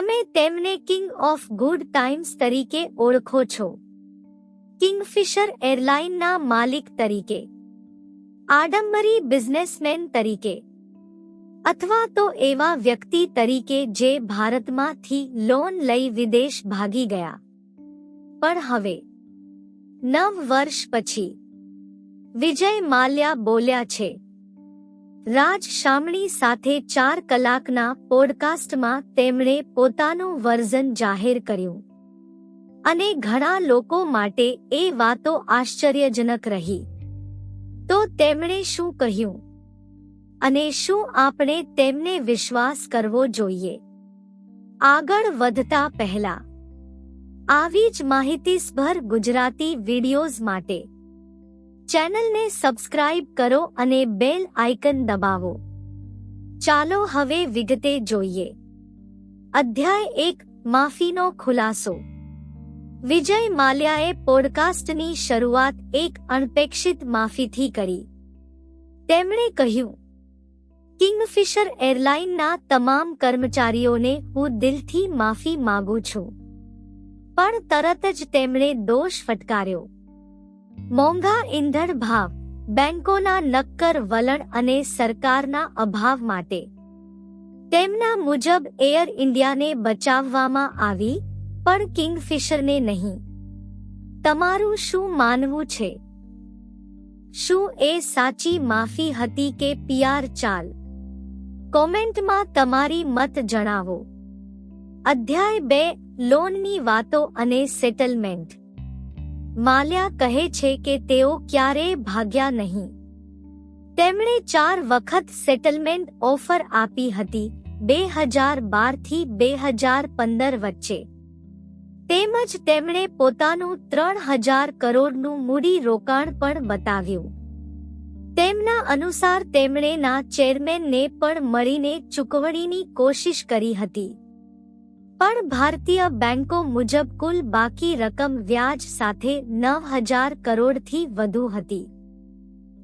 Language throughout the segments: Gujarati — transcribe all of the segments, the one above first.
તમે તેમને કિંગ ઓફ ગુડ ટાઈમ્સ તરીકે ઓળખો છો. કિંગફિશર એરલાઇનના માલિક તરીકે. આડંબરી બિઝનેસમેન તરીકે. અથવા તો એવા વ્યક્તિ તરીકે જે ભારતમાંથી લોન લઈ વિદેશ ભાગી ગયા. પણ હવે, નવ વર્ષ પછી, વિજય માલ્યા બોલ્યા છે. રાજ શામળી સાથે ચાર કલાકના પોડકાસ્ટમાં તેમણે પોતાનું વર્ઝન જાહેર કર્યું. અને ઘણા લોકો માટે એ વાતો આશ્ચર્યજનક રહી. તો તેમણે શું કહ્યું? અને શું આપણે તેમને વિશ્વાસ કરવો જોઈએ? આગળ વધતા પહેલા. આવી જ માહિતીસભર ગુજરાતી વિડિયોઝ માટે ચેનલને સબસ્ક્રાઇબ કરો અને બેલ આઇકન દબાવો. ચાલો હવે વિગતે જોઈએ. અધ્યાય એક, માફીનો ખુલાસો. વિજય માલ્યાએ પોડકાસ્ટની શરૂઆત એક અનપેક્ષિત માફીથી કરી. તેમણે કહ્યું, કિંગફિશર એરલાઇનના તમામ કર્મચારીઓને હું દિલથી માફી માંગુ છું. પણ તરત જ તેમણે દોષ ફટકાર્યો. મોંઘા ઈંધણ ભાવ, બેંકોના નક્કર વલણ અને સરકારના અભાવ માટે. તેમના મુજબ એર ઇન્ડિયાને બચાવવામાં આવી, પણ કિંગફિશરને નહીં. તમારું શું માનવું છે? શું એ સાચી માફી હતી કે પીઆર ચાલ? કોમેન્ટમાં તમારી મત જણાવો. અધ્યાય બે, લોનની વાતો અને સેટલમેન્ટ. માલ્યા કહે છે કે તેઓ ક્યારેય ભાગ્યા નહીં. તેમણે ચાર વખત સેટલમેન્ટ ઓફર આપી હતી, બે હજાર બારથી બે હજાર પંદર વચ્ચે. તેમજ તેમણે પોતાનું ત્રણ હજાર કરોડનું મૂડી રોકાણ પણ બતાવ્યું. તેમના અનુસાર તેમણે ના ચેરમેનને પણ મળીને ચૂકવણીની કોશિશ કરી હતી. પણ ભારતીય બેંકો મુજબ કુલ બાકી રકમ વ્યાજ સાથે નવ હજાર કરોડથી વધુ હતી.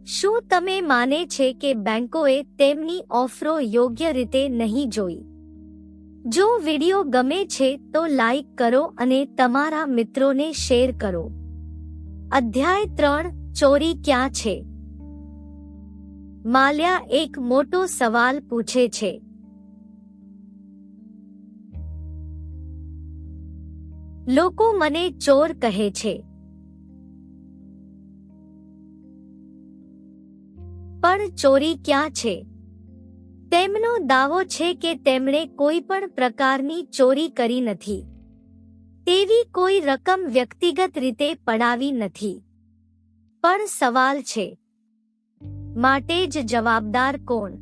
શું તમે માને છે કે બેંકોએ તેમની ઓફરો યોગ્ય રીતે નહીં જોઈ? જો વિડિયો ગમે છે તો લાઈક કરો અને તમારા મિત્રોને શેર કરો. અધ્યાય ત્રણ, ચોરી ક્યાં છે? માલ્યા એક મોટો સવાલ પૂછે છે. લોકો મને ચોર કહે છે. પણ ચોરી ક્યાં છે? તેમનો દાવો છે કે તેમણે કોઈ પણ પ્રકારની ચોરી કરી નથી. તેવી કોઈ રકમ વ્યક્તિગત રીતે પડાવી નથી. પણ સવાલ છે. માટે જ જવાબદાર કોણ?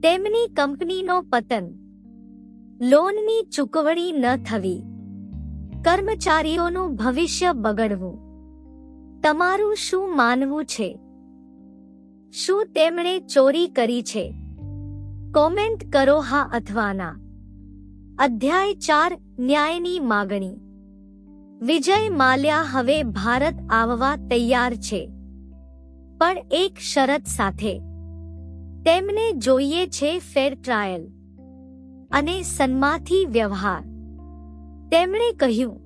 તેમની કંપનીનો પતન. લોનની ચૂકવણી ન થવી. કર્મચારીઓનું ભવિષ્ય બગડવું. તમારું શું માનવું છે? શું તેમણે ચોરી કરી છે? કોમેન્ટ કરો હા અથવા ના. અધ્યાય ચાર, ન્યાયની માગણી. વિજય માલ્યા હવે ભારત આવવા તૈયાર છે. પણ એક શરત સાથે. તેમને જોઈએ છે ફેર ટ્રાયલ. અને સન્માથી વ્યવહાર. તેમણે કહ્યું,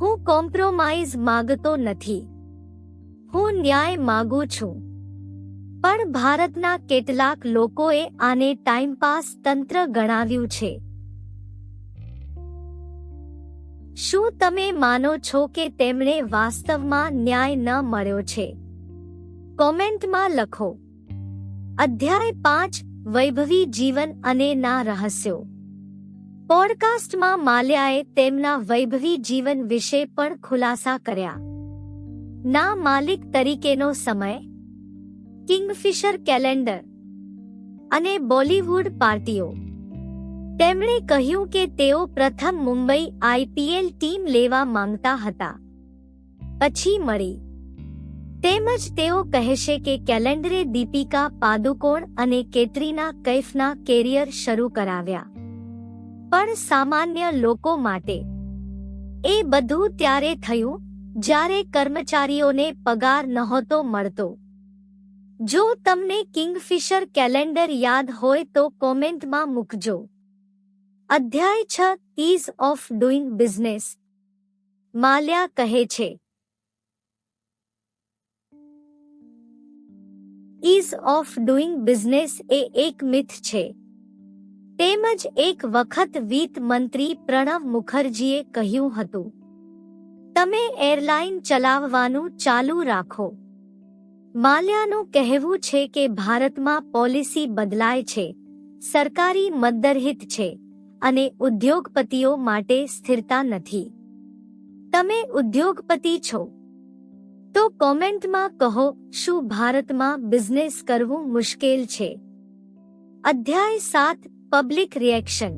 હું કોમ્પ્રોમાઇઝ માગતો નથી. હું ન્યાય માગું છું. પણ ભારતના કેટલાક લોકોએ આને ટાઈમપાસ તંત્ર ગણાવ્યું છે. શું તમે માનો છો કે તેમણે વાસ્તવમાં ન્યાય ન મળ્યો છે? કોમેન્ટમાં લખો. અધ્યાય પાંચ, વૈભવી જીવન અને ના રહસ્યો. પોડકાસ્ટમાં માલ્યાએ તેમના વૈભવી જીવન વિશે પણ ખુલાસા કર્યા. ના માલિક તરીકેનો સમય, કિંગફિશર કેલેન્ડર અને બોલીવુડ પાર્ટીઓ. તેમણે કહ્યું કે તેઓ પ્રથમ મુંબઈ આઈપીએલ ટીમ લેવા માંગતા હતા. પછી મળી. તેમજ તેઓ કહેશે કે કેલેન્ડરે દીપિકા પાદુકોણ અને કેટરીના કૈફના કેરિયર શરૂ કરાવ્યા. પણ સામાન્ય લોકો માટે. એ બધું ત્યારે થયું, જ્યારે કર્મચારીઓને પગાર નહોતો મળતો. જો તમને કિંગફિશર કેલેન્ડર યાદ હોય તો કોમેન્ટમાં મૂકજો. અધ્યાય છ ease of doing business. Mallya કહે છે. ઇઝ ઓફ ડુઈંગ બિઝનેસ એ એક મિથ છે. તેમજ એક વખત વિત્ત મંત્રી પ્રણવ મુખર્જીએ કહ્યું હતું, તમે એરલાઇન ચલાવવાનું ચાલુ રાખો. માલ્યાનું કહેવું છે કે ભારતમાં પોલિસી બદલાય છે, સરકારી મદ્દરહિત છે, અને ઉદ્યોગપતિઓ માટે સ્થિરતા નથી. તમે ઉદ્યોગપતિ છો. તો કોમેન્ટમાં કહો, શું ભારતમાં બિઝનેસ કરવું મુશ્કેલ છે? અધ્યાય સાત પબ્લિક રિએક્શન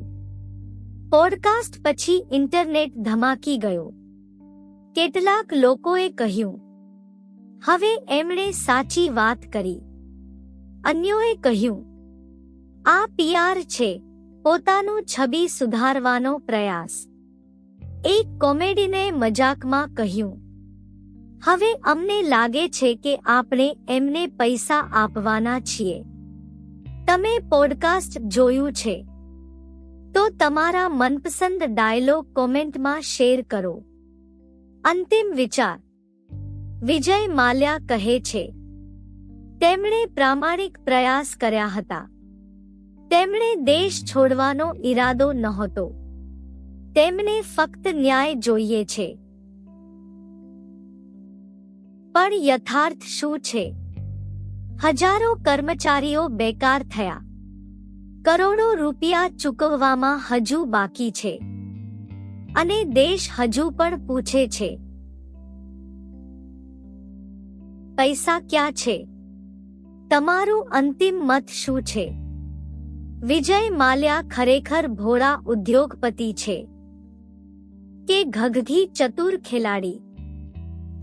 પોડકાસ્ટ પછી ઇન્ટરનેટ ધમાકી ગયો. કેટલાક લોકોએ કહ્યું, હવે એમણે સાચી વાત કરી. અન્યોએ કહ્યું, આ પીઆર છે, પોતાનું છબી સુધારવાનો પ્રયાસ. એક કોમેડીને મજાકમાં કહ્યું, હવે અમને લાગે છે કે આપણે એમને પૈસા આપવાના છીએ. તમે પોડકાસ્ટ જોયું છે, તો તમારા મનપસંદ ડાયલોગ કોમેન્ટમાં શેર કરો. અંતિમ વિચાર. વિજય માલ્યા કહે છે, તેમણે પ્રામાણિક પ્રયાસ કર્યા હતા. તેમણે દેશ છોડવાનો ઈરાદો નહોતો. તેમને ફક્ત ન્યાય જોઈએ છે. પણ યથાર્થ શું છે? હજારો કર્મચારીઓ બેકાર થયા. કરોડો રૂપિયા ચૂકવવામાં હજુ બાકી છે. અને દેશ હજુ પણ પૂછે છે. પૈસા ક્યાં છે? તમારું અંતિમ મત શું છે? વિજય માલ્યા ખરેખર ભોળા ઉદ્યોગપતિ છે. કે ઘગઘી ચતુર ખેલાડી?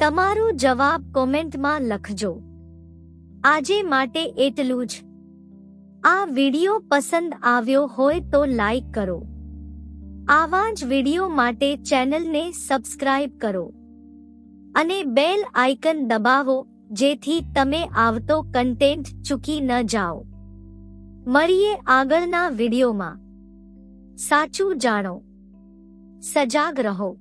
તમારું જવાબ કોમેન્ટમાં લખજો. આજે માટે એટલું જ. આ વિડિયો પસંદ આવ્યો હોય તો લાઈક કરો. આવા જ વિડિયો માટે ચેનલને સબસ્ક્રાઇબ કરો. અને બેલ આઇકન દબાવો, જેથી તમે આવતો કન્ટેન્ટ ચૂકી ન જાઓ. મળીએ આગળના વિડિયોમાં. સાચું જાણો. સજાગ રહો.